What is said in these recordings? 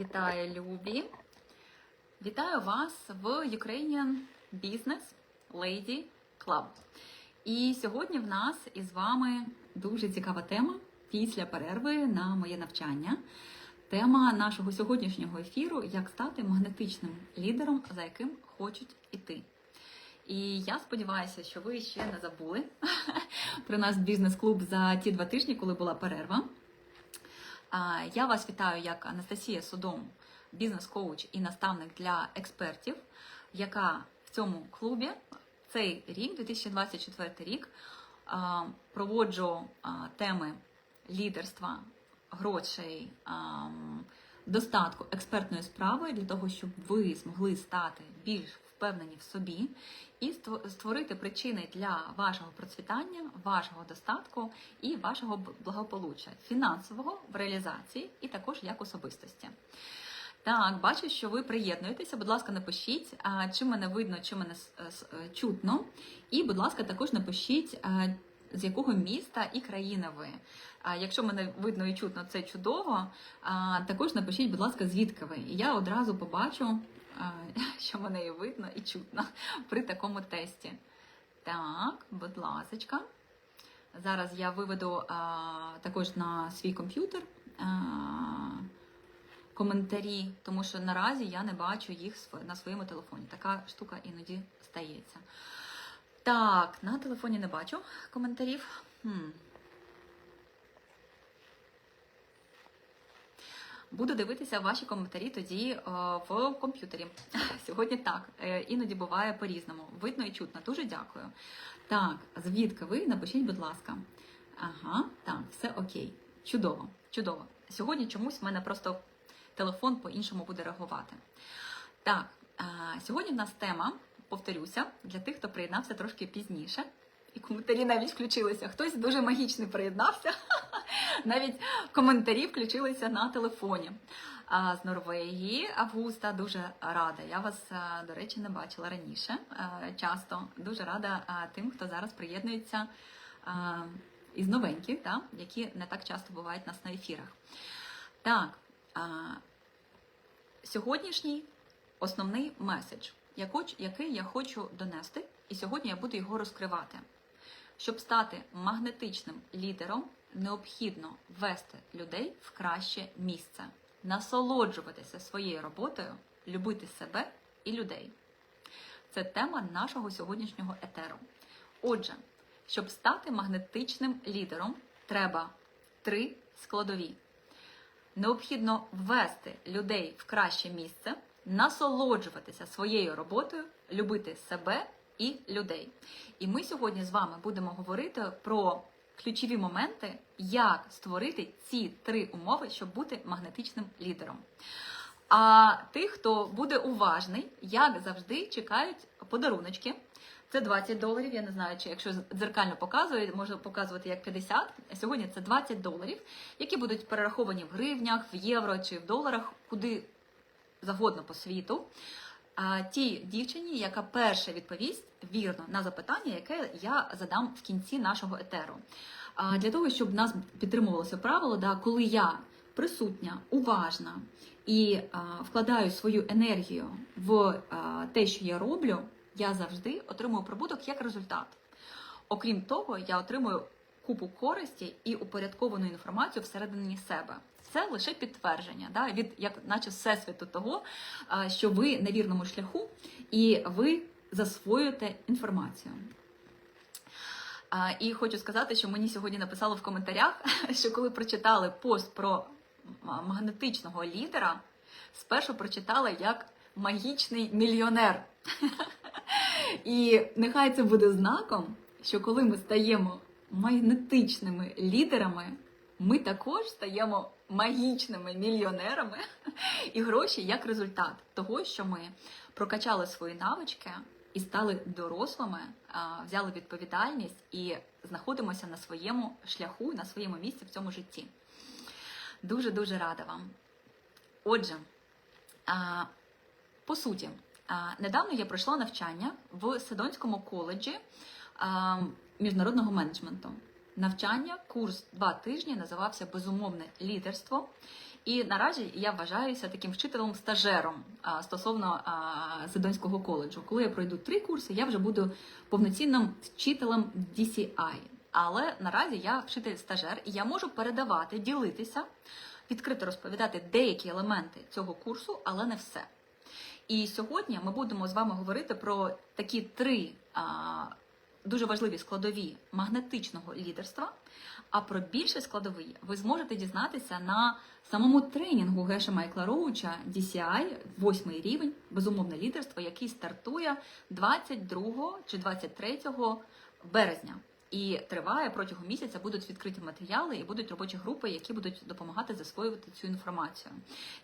Вітаю, любі! Вітаю вас в Ukrainian Business Lady Club. І сьогодні в нас із вами дуже цікава тема після перерви на моє навчання. Тема нашого сьогоднішнього ефіру як стати магнетичним лідером, за яким хочуть іти. І я сподіваюся, що ви ще не забули про наш бізнес-клуб за ті два тижні, коли була перерва. Я вас вітаю як Анастасія Содом, бізнес-коуч і наставник для експертів, яка в цьому клубі цей рік, 2024 рік, проводжу теми лідерства, грошей, достатку експертної справи для того, щоб ви змогли стати більш впевнені в собі і ство- створити причини для вашого процвітання, вашого достатку і вашого благополуччя фінансового в реалізації і також як особистості. Так, бачу, що ви приєднуєтеся. Будь ласка, напишіть, чи мене видно, чи мене чутно. І, будь ласка, також напишіть, з якого міста і країни ви. Якщо мене видно і чутно, це чудово. Також напишіть, будь ласка, звідки ви. І я одразу побачу, що мене і видно і чутно при такому тесті. Так, будь ласочка. Зараз я виведу а, також на свій комп'ютер а, коментарі, тому що наразі я не бачу їх на своєму телефоні. Така штука іноді стається. Так, на телефоні не бачу коментарів. Хм. Буду дивитися ваші коментарі тоді е, в комп'ютері. Сьогодні так. Е, іноді буває по-різному. Видно і чутно. Дуже дякую. Так, звідки ви? Напишіть, будь ласка. Ага, так, все окей. Чудово, чудово. Сьогодні чомусь в мене просто телефон по-іншому буде реагувати. Так, е, сьогодні в нас тема, повторюся, для тих, хто приєднався трошки пізніше. Коментарі навіть включилися. Хтось дуже магічний приєднався. Навіть коментарі включилися на телефоні. З Норвегії Августа дуже рада. Я вас, до речі, не бачила раніше. Часто дуже рада тим, хто зараз приєднується із новеньких, да, які не так часто бувають нас на ефірах. Так, сьогоднішній основний меседж, який я хочу донести, і сьогодні я буду його розкривати. Щоб стати магнетичним лідером, необхідно ввести людей в краще місце, насолоджуватися своєю роботою, любити себе і людей. Це тема нашого сьогоднішнього етеру. Отже, щоб стати магнетичним лідером, треба три складові. Необхідно ввести людей в краще місце, насолоджуватися своєю роботою, любити себе і людей. І ми сьогодні з вами будемо говорити про ключові моменти, як створити ці три умови, щоб бути магнетичним лідером. А тих, хто буде уважний, як завжди, чекають подаруночки. Це 20 доларів. Я не знаю, чи якщо дзеркально показує, можна показувати як 50. Сьогодні це 20 доларів, які будуть перераховані в гривнях, в євро чи в доларах, куди завгодно по світу. Тій дівчині, яка перша відповість вірно на запитання, яке я задам в кінці нашого етеру. Для того, щоб нас підтримувалося правило, да, коли я присутня, уважна і вкладаю свою енергію в те, що я роблю, я завжди отримую прибуток як результат. Окрім того, я отримую купу користі і упорядковану інформацію всередині себе. Це лише підтвердження, да, від як наче всесвіту того, що ви на вірному шляху і ви засвоюєте інформацію. І хочу сказати, що мені сьогодні написали в коментарях, що коли прочитали пост про магнетичного лідера, спершу прочитали як магічний мільйонер. І нехай це буде знаком, що коли ми стаємо магнетичними лідерами, ми також стаємо магічними мільйонерами і гроші як результат того, що ми прокачали свої навички і стали дорослими, взяли відповідальність і знаходимося на своєму шляху, на своєму місці в цьому житті. Дуже дуже рада вам. Отже, по суті, недавно я пройшла навчання в Седонському коледжі міжнародного менеджменту. навчання. Курс два тижні називався Безумовне лідерство. І наразі я вважаюся таким вчителем стажером а, стосовно Сидонського коледжу. Коли я пройду три курси, я вже буду повноцінним вчителем DCI. Але наразі я вчитель-стажер, і я можу передавати, ділитися, відкрито розповідати деякі елементи цього курсу, але не все. І сьогодні ми будемо з вами говорити про такі три дуже важливі складові магнетичного лідерства. А про більше складові ви зможете дізнатися на самому тренінгу Геша Майкла Роуча DCI, восьмий рівень, безумовне лідерство, який стартує 22 чи 23 березня. І триває протягом місяця будуть відкриті матеріали і будуть робочі групи, які будуть допомагати засвоювати цю інформацію.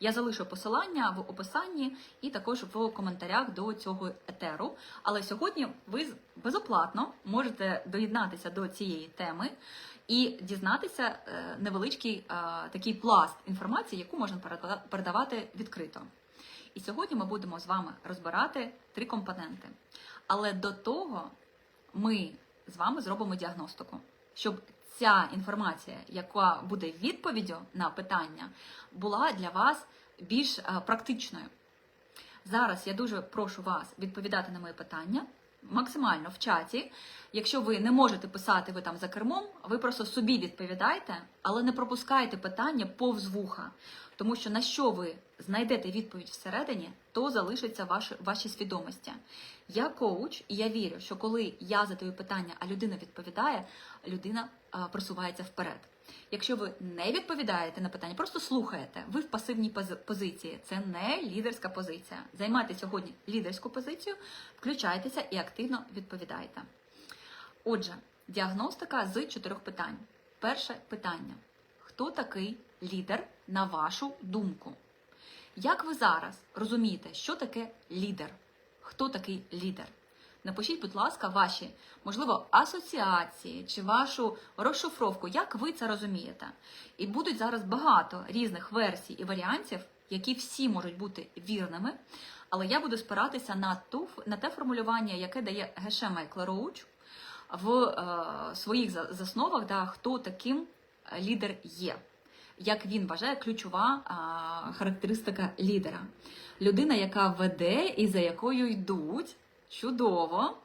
Я залишу посилання в описанні і також в коментарях до цього етеру. Але сьогодні ви безоплатно можете доєднатися до цієї теми і дізнатися е, невеличкий е, такий пласт інформації, яку можна передавати відкрито. І сьогодні ми будемо з вами розбирати три компоненти. Але до того ми з вами зробимо діагностику, щоб ця інформація, яка буде відповіддю на питання, була для вас більш е, практичною. Зараз я дуже прошу вас відповідати на мої питання максимально в чаті. Якщо ви не можете писати, ви там за кермом, ви просто собі відповідайте, але не пропускайте питання повз вуха. Тому що на що ви знайдете відповідь всередині, то залишиться ваше, ваші свідомості. Я коуч, і я вірю, що коли я задаю питання, а людина відповідає, людина просувається вперед. Якщо ви не відповідаєте на питання, просто слухаєте, ви в пасивній позиції. Це не лідерська позиція. Займайте сьогодні лідерську позицію, включайтеся і активно відповідайте. Отже, діагностика з чотирьох питань. Перше питання: хто такий лідер на вашу думку? Як ви зараз розумієте, що таке лідер? Хто такий лідер? Напишіть, будь ласка, ваші, можливо, асоціації чи вашу розшифровку, як ви це розумієте. І будуть зараз багато різних версій і варіантів, які всі можуть бути вірними. Але я буду спиратися на ту на те формулювання, яке дає Геше Майкл Роуч в е, своїх засновах, да, хто таким е, лідер є. Як він вважає, ключова а, характеристика лідера. Людина, яка веде і за якою йдуть. Чудово,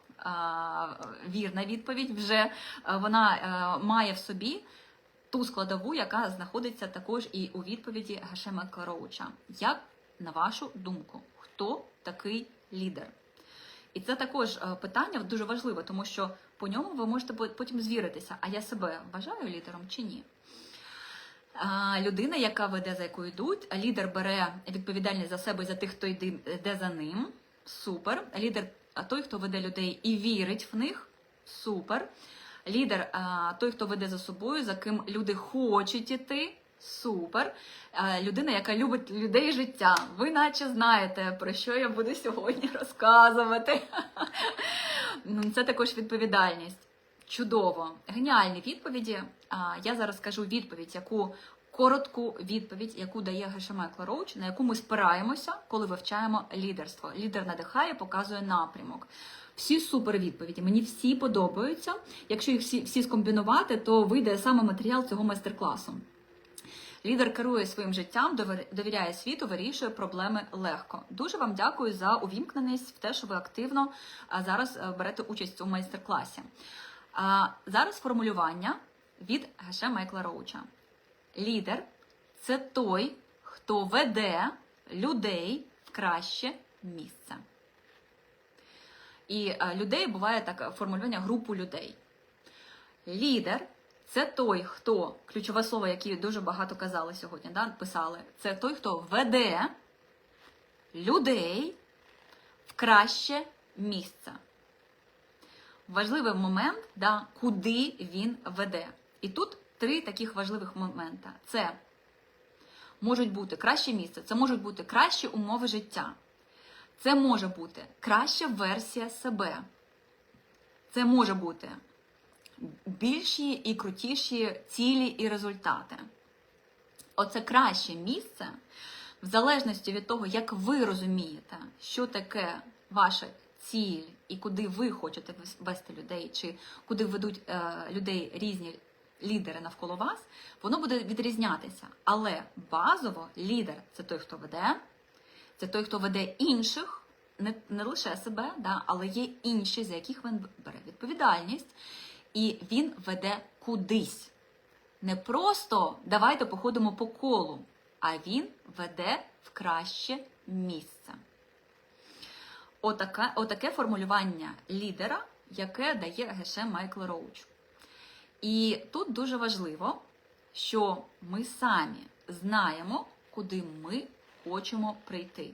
вірна відповідь. Вже вона е, має в собі ту складову, яка знаходиться також і у відповіді Гашема Кароуча. Як на вашу думку, хто такий лідер? І це також е, питання дуже важливе, тому що по ньому ви можете потім звіритися, а я себе вважаю лідером чи ні. Людина, яка веде за якою йдуть, лідер бере відповідальність за себе і за тих, хто йде за ним. Супер. Лідер а той, хто веде людей і вірить в них. Супер. Лідер а, той, хто веде за собою, за ким люди хочуть іти. Супер. Людина, яка любить людей життя. Ви наче знаєте, про що я буду сьогодні розказувати. Ну, Це також відповідальність. Чудово, геніальні відповіді. Я зараз скажу відповідь, яку коротку відповідь, яку дає Геша Майкл Роуч, на яку ми спираємося, коли вивчаємо лідерство. Лідер надихає, показує напрямок. Всі супер відповіді. Мені всі подобаються. Якщо їх всі, всі скомбінувати, то вийде саме матеріал цього майстер-класу. Лідер керує своїм життям, довіряє світу, вирішує проблеми легко. Дуже вам дякую за увімкненість в те, що ви активно зараз е, берете участь у майстер-класі. Зараз формулювання від Геше Майкла Роуча. Лідер це той, хто веде людей в краще місце. І е, людей буває так формулювання групу людей. Лідер це той, хто ключове слово, яке дуже багато казали сьогодні, да, писали. Це той, хто веде людей в краще місце. Важливий момент, да, куди він веде. І тут три таких важливих момента: це можуть бути краще місце, це можуть бути кращі умови життя. Це може бути краща версія себе. Це може бути більші і крутіші цілі і результати. Оце краще місце, в залежності від того, як ви розумієте, що таке ваша ціль і куди ви хочете вести людей, чи куди ведуть е, людей різні лідери навколо вас, воно буде відрізнятися. Але базово лідер це той, хто веде, це той, хто веде інших, не, не лише себе, да, але є інші, за яких він бере відповідальність, і він веде кудись. Не просто давайте походимо по колу, а він веде в краще місце. Отаке, отаке формулювання лідера, яке дає Геше Майкл Роуч. І тут дуже важливо, що ми самі знаємо, куди ми хочемо прийти.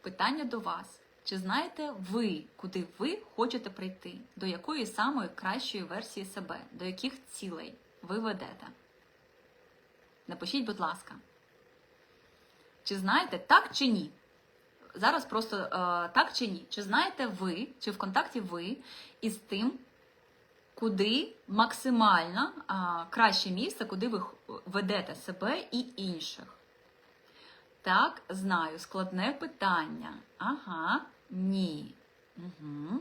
Питання до вас: чи знаєте ви, куди ви хочете прийти? До якої самої кращої версії себе, до яких цілей ви ведете? Напишіть, будь ласка. Чи знаєте так чи ні? Зараз просто е, так чи ні? Чи знаєте ви, чи в контакті ви із тим, куди максимально е, краще місце, куди ви ведете себе і інших? Так, знаю, складне питання. Ага, ні. Угу.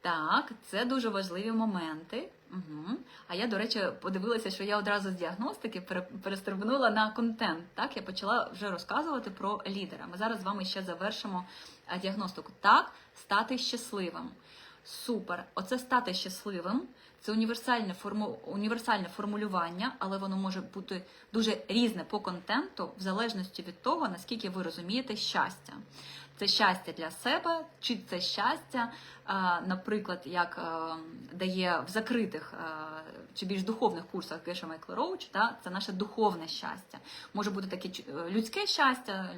Так, це дуже важливі моменти. Угу. А я, до речі, подивилася, що я одразу з діагностики перестрибнула на контент. Так, я почала вже розказувати про лідера. Ми зараз з вами ще завершимо діагностику. Так, стати щасливим. Супер. Оце стати щасливим. Це універсальне форму, універсальне формулювання, але воно може бути дуже різне по контенту, в залежності від того, наскільки ви розумієте щастя. Це щастя для себе, чи це щастя, е, наприклад, як е, дає в закритих е, чи більш духовних курсах Геша Майкл Роуч, та, це наше духовне щастя. Може бути таке людське щастя,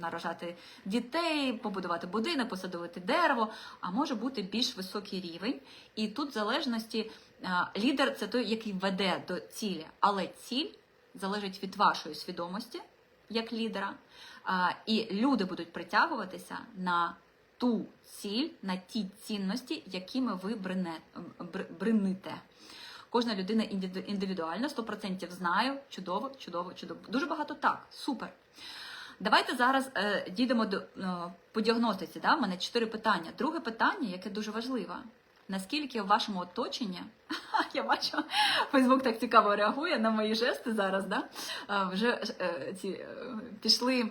нарожати дітей, побудувати будинок, посадити дерево, а може бути більш високий рівень. І тут в залежності лідер це той, який веде до цілі, але ціль залежить від вашої свідомості як лідера. І люди будуть притягуватися на ту ціль, на ті цінності, якими ви брините. Кожна людина індивідуальна, 100% знаю, чудово, чудово, чудово. Дуже багато так, супер. Давайте зараз е, дійдемо до е, по діагностиці. Да? У мене чотири питання. Друге питання, яке дуже важливе. Наскільки в вашому оточенні, я бачу, Фейсбук так цікаво реагує на мої жести зараз, да? А, вже е, ці е, пішли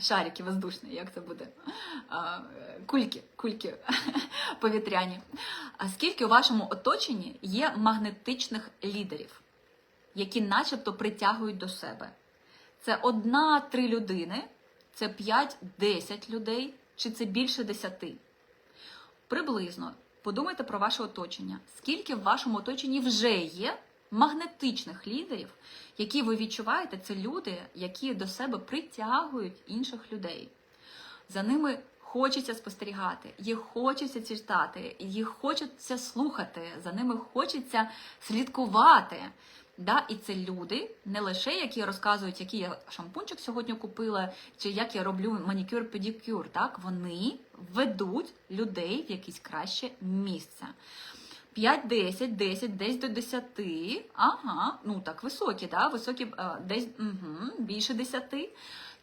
шарики воздушні, як це буде? Кульки, кульки повітряні. А скільки у вашому оточенні є магнетичних лідерів, які начебто притягують до себе? Це одна-три людини, це 5-10 людей, чи це більше 10? Приблизно подумайте про ваше оточення. Скільки в вашому оточенні вже є магнетичних лідерів, які ви відчуваєте, це люди, які до себе притягують інших людей. За ними хочеться спостерігати, їх хочеться читати, їх хочеться слухати, за ними хочеться слідкувати. Да, і це люди, не лише які розказують, який я шампунчик сьогодні купила, чи як я роблю манікюр педикюр Так, вони ведуть людей в якесь краще місце. 5, 10, 10, десь до 10. Ага, ну так, високі, да? високі е, десь угу, більше 10.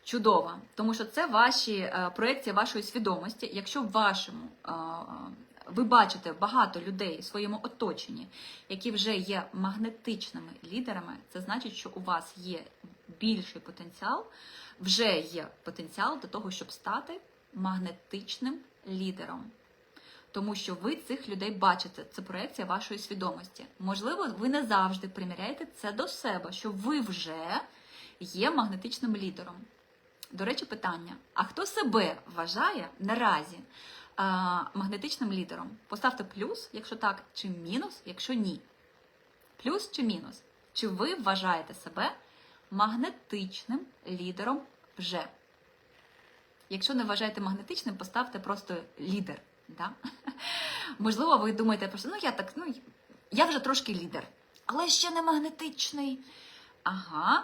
Чудово, тому що це ваші е, проекції вашої свідомості. Якщо в вашому е, ви бачите багато людей в своєму оточенні, які вже є магнетичними лідерами, це значить, що у вас є більший потенціал, вже є потенціал до того, щоб стати магнетичним лідером. Тому що ви цих людей бачите, це проекція вашої свідомості. Можливо, ви не завжди приміряєте це до себе, що ви вже є магнетичним лідером. До речі, питання: а хто себе вважає наразі а, магнетичним лідером? Поставте плюс, якщо так, чи мінус, якщо ні. Плюс чи мінус? Чи ви вважаєте себе магнетичним лідером вже? Якщо не вважаєте магнетичним, поставте просто лідер. Да? Можливо, ви думаєте, просто, ну я так, ну я вже трошки лідер, але ще не магнетичний. Ага.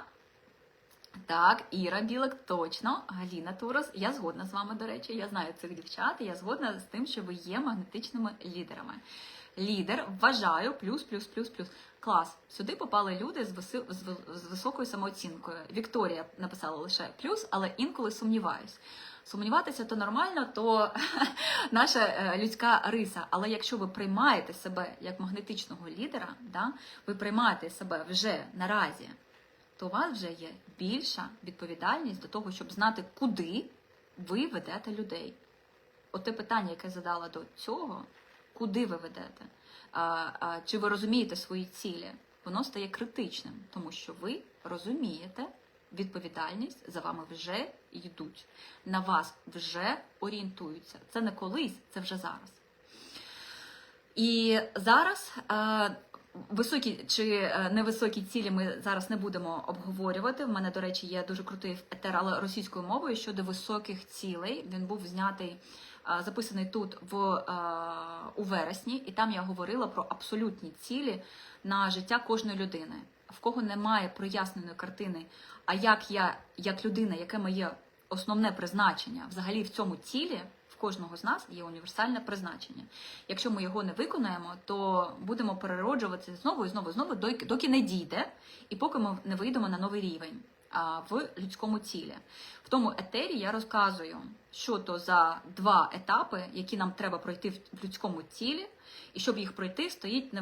Так, Іра Білик, точно, Галіна Турос. Я згодна з вами, до речі. Я знаю цих дівчат, і я згодна з тим, що ви є магнетичними лідерами. Лідер, вважаю, плюс, плюс, плюс, плюс. Клас. Сюди попали люди з, виси, з, високою самооцінкою. Вікторія написала лише плюс, але інколи сумніваюсь. Сумніватися то нормально, то наша е, людська риса. Але якщо ви приймаєте себе як магнетичного лідера, да, ви приймаєте себе вже наразі, то у вас вже є більша відповідальність до того, щоб знати, куди ви ведете людей. От те питання, яке задала до цього, куди ви ведете? А, а, чи ви розумієте свої цілі? Воно стає критичним, тому що ви розумієте відповідальність за вами вже йдуть, на вас вже орієнтуються. Це не колись, це вже зараз. І зараз е, високі чи е, невисокі цілі ми зараз не будемо обговорювати. В мене, до речі, є дуже крутий етер, але російською мовою щодо високих цілей. Він був знятий, записаний тут в, е, у вересні, і там я говорила про абсолютні цілі на життя кожної людини. В кого немає проясненої картини, а як я, як людина, яке моє основне призначення взагалі в цьому цілі, кожного з нас є універсальне призначення. Якщо ми його не виконаємо, то будемо перероджуватися знову і знову і знову, доки, доки не дійде, і поки ми не вийдемо на новий рівень в людському тілі. В тому етері я розказую, що то за два етапи, які нам треба пройти в людському тілі, і щоб їх пройти, стоїть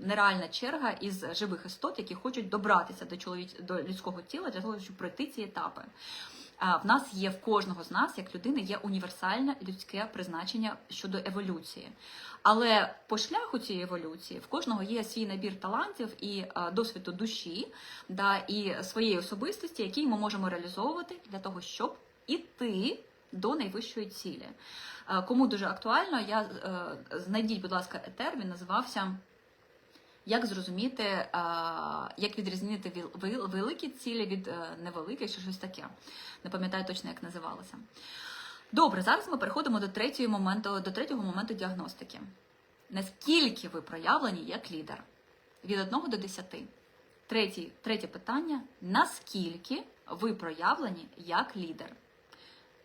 нереальна черга із живих істот, які хочуть добратися до чоловіч... до людського тіла для того, щоб пройти ці етапи. А, В нас є в кожного з нас, як людини, є універсальне людське призначення щодо еволюції. Але по шляху цієї еволюції в кожного є свій набір талантів і досвіду душі, да, і своєї особистості, які ми можемо реалізовувати для того, щоб іти до найвищої цілі. Е, Кому дуже актуально, я е, знайдіть, будь ласка, етер, він називався як зрозуміти, як відрізнити великі цілі від е, невеликих чи щось таке. Не пам'ятаю точно, як називалося. Добре, зараз ми переходимо до третього моменту, до третього моменту діагностики. Наскільки ви проявлені як лідер? Від 1 до 10. Третє, третє питання: наскільки ви проявлені як лідер?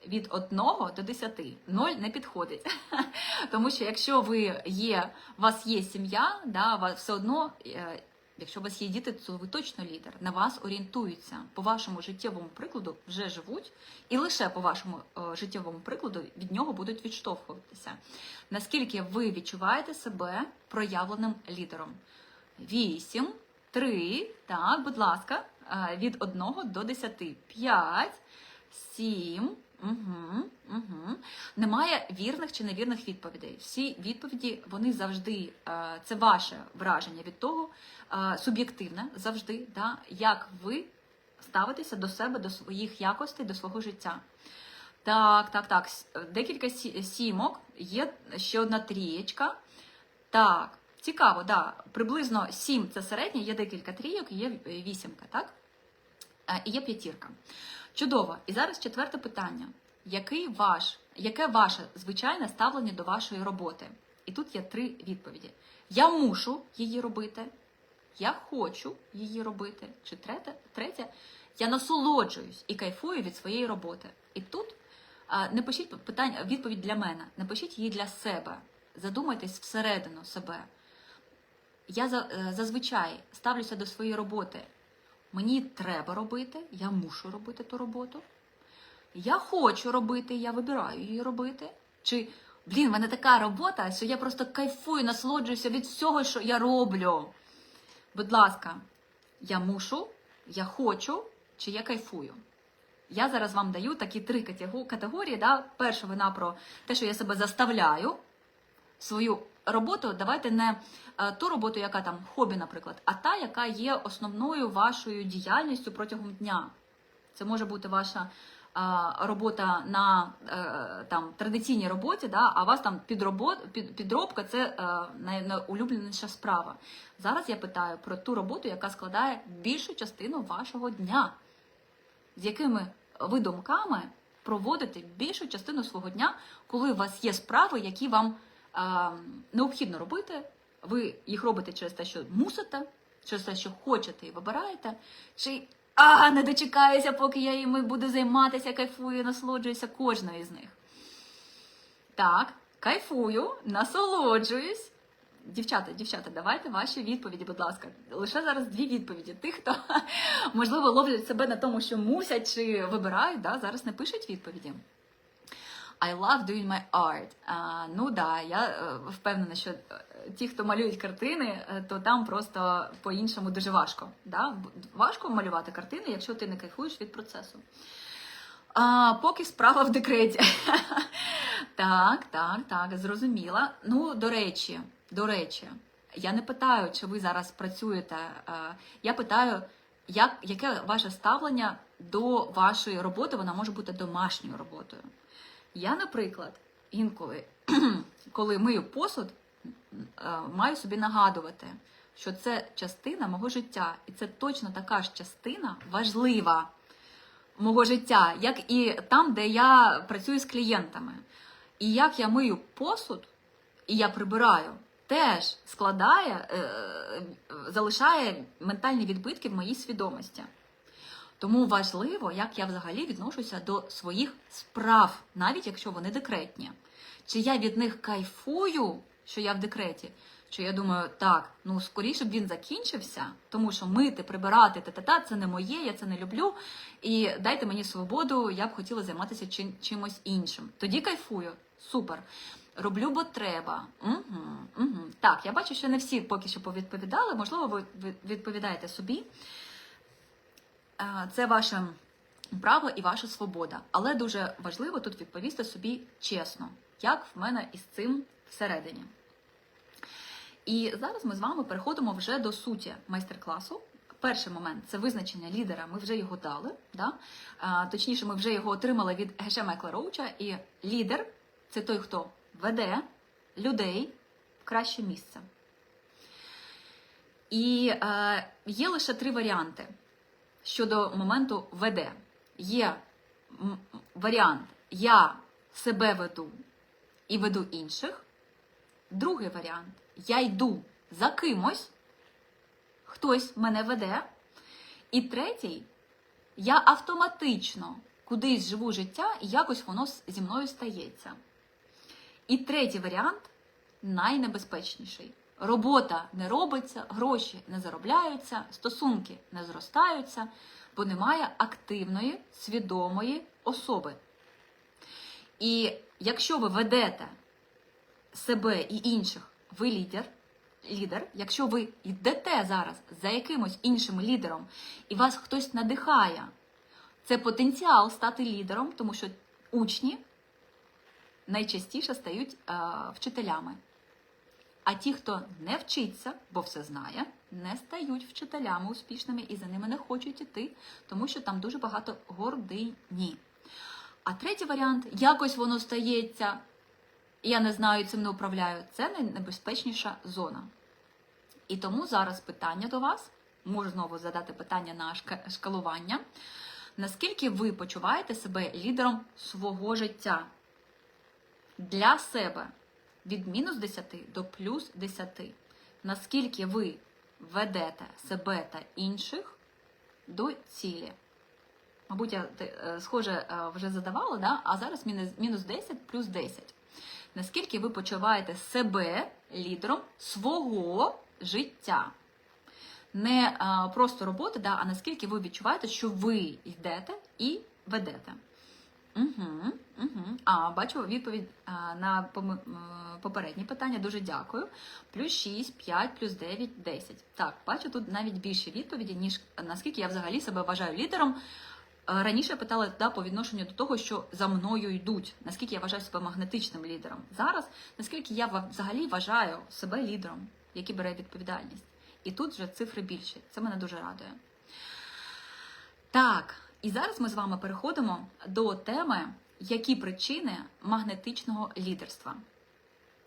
Від 1 до 10. 0 не підходить. Тому що якщо ви є, у вас є сім'я, да, все одно, е, якщо у вас є діти, то ви точно лідер. На вас орієнтуються по вашому життєвому прикладу, вже живуть, і лише по вашому е, життєвому прикладу від нього будуть відштовхуватися. Наскільки ви відчуваєте себе проявленим лідером? 8, 3, так, будь ласка, е, від 1 до 10. 5, 7, угу, угу. Немає вірних чи невірних відповідей. Всі відповіді, вони завжди, е, це ваше враження від того, е, суб'єктивне завжди, да, як ви ставитеся до себе, до своїх якостей, до свого життя. Так, так, так. Декілька сімок, є ще одна трієчка. Так, цікаво, да. Приблизно сім це середнє, є декілька трійок, є е, вісімка, так? Е, І є п'ятірка. Чудово. І зараз четверте питання. Який ваш, яке ваше звичайне ставлення до вашої роботи? І тут є три відповіді: я мушу її робити, я хочу її робити. Чи третє, третє я насолоджуюсь і кайфую від своєї роботи. І тут не пишіть питання, відповідь для мене, не пишіть її для себе. Задумайтесь всередину себе. Я е, зазвичай ставлюся до своєї роботи. Мені треба робити, я мушу робити ту роботу. Я хочу робити, я вибираю її робити. Чи, блін, в мене така робота, що я просто кайфую, насолоджуюся від всього, що я роблю. Будь ласка, я мушу, я хочу, чи я кайфую. Я зараз вам даю такі три категорії. Да? Перша вона про те, що я себе заставляю свою роботу. Давайте не е, ту роботу, яка там хобі, наприклад, а та, яка є основною вашою діяльністю протягом дня. Це може бути ваша а, робота на е, там традиційній роботі, да, а у вас там підробот, під, підробка це е, най- найулюбленіша справа. Зараз я питаю про ту роботу, яка складає більшу частину вашого дня, з якими ви думками проводите більшу частину свого дня, коли у вас є справи, які вам е, необхідно робити. Ви їх робите через те, що мусите, через те, що хочете і вибираєте, чи а, не дочекаюся, поки я їми буду займатися, кайфую, насолоджуюся кожною з них. Так, кайфую, насолоджуюсь. дівчата, дівчата, давайте ваші відповіді, будь ласка. Лише зараз дві відповіді. Тих, хто можливо ловлять себе на тому, що мусять чи вибирають, да, зараз не пишуть відповіді. I love doing my art. А, ну да, я е, впевнена, що е, ті, хто малюють картини, е, то там просто по-іншому дуже важко. Да? Важко малювати картини, якщо ти не кайфуєш від процесу. А, поки справа в декреті. так, так, так, зрозуміла. Ну, до речі, до речі, я не питаю, чи ви зараз працюєте. Я питаю, як, яке ваше ставлення до вашої роботи? Вона може бути домашньою роботою. Я, наприклад, інколи, коли мию посуд, е, маю собі нагадувати, що це частина мого життя, і це точно така ж частина важлива мого життя, як і там, де я працюю з клієнтами. І як я мию посуд, і я прибираю, теж складає, е, залишає ментальні відбитки в моїй свідомості. Тому важливо, як я взагалі відношуся до своїх справ, навіть якщо вони декретні. Чи я від них кайфую, що я в декреті? Чи я думаю, так, ну скоріше б він закінчився, тому що мити, прибирати, та-та-та, це не моє, я це не люблю. І дайте мені свободу, я б хотіла займатися чим, чимось іншим. Тоді кайфую, супер. Роблю, бо треба. Угу, угу. Так, я бачу, що не всі поки що повідповідали. Можливо, ви відповідаєте собі. Е, Це ваше право і ваша свобода. Але дуже важливо тут відповісти собі чесно, як в мене із цим всередині. І зараз ми з вами переходимо вже до суті майстер-класу. Перший момент це визначення лідера. Ми вже його дали. Да? А, точніше, ми вже його отримали від Геше Мекла Роуча. І лідер це той, хто веде людей в краще місце. І е, є лише три варіанти щодо моменту веде. Є варіант Я себе веду і веду інших. Другий варіант я йду за кимось, хтось мене веде. І третій я автоматично кудись живу життя і якось воно зі мною стається. І третій варіант найнебезпечніший. Робота не робиться, гроші не заробляються, стосунки не зростаються, бо немає активної, свідомої особи. І якщо ви ведете себе і інших, ви лідер, лідер, якщо ви йдете зараз за якимось іншим лідером і вас хтось надихає, це потенціал стати лідером, тому що учні найчастіше стають е, вчителями. А ті, хто не вчиться, бо все знає, не стають вчителями успішними і за ними не хочуть іти, тому що там дуже багато гордині. А третій варіант якось воно стається, я не знаю, цим не управляю. Це найнебезпечніша зона. І тому зараз питання до вас, можу знову задати питання на шкалування. Наскільки ви почуваєте себе лідером свого життя для себе від мінус 10 до плюс 10? Наскільки ви ведете себе та інших до цілі? Мабуть, я е, схоже е, вже задавала, да? а зараз мінус, мінус 10 плюс 10. Наскільки ви почуваєте себе лідером свого життя? Не е, просто роботи, да, а наскільки ви відчуваєте, що ви йдете і ведете? Угу, угу. А, бачу відповідь на пом- е, питання. Дуже дякую. Плюс 6, 5, плюс 9, 10. Так, бачу тут навіть більше відповіді, ніж наскільки я взагалі себе вважаю лідером. Е, Раніше я питала да, по відношенню до того, що за мною йдуть, наскільки я вважаю себе магнетичним лідером. Зараз, наскільки я взагалі вважаю себе лідером, який бере відповідальність. І тут вже цифри більші. Це мене дуже радує. Так, і зараз ми з вами переходимо до теми, які причини магнетичного лідерства,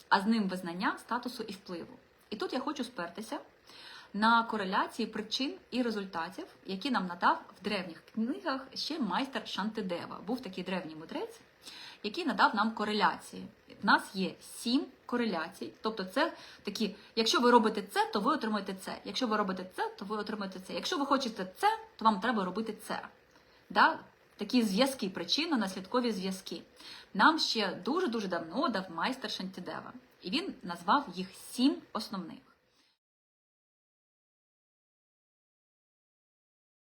а з ним визнання статусу і впливу. І тут я хочу спертися на кореляції причин і результатів, які нам надав в древніх книгах ще майстер Шантидева. Був такий древній мудрець, який надав нам кореляції. В нас є сім кореляцій, тобто це такі, якщо ви робите це, то ви отримаєте це. Якщо ви робите це, то ви отримаєте це. Якщо ви хочете це, то вам треба робити це. Да? Такі зв'язки, причинно-наслідкові зв'язки. Нам ще дуже-дуже давно дав майстер Шантідева. І він назвав їх сім основних.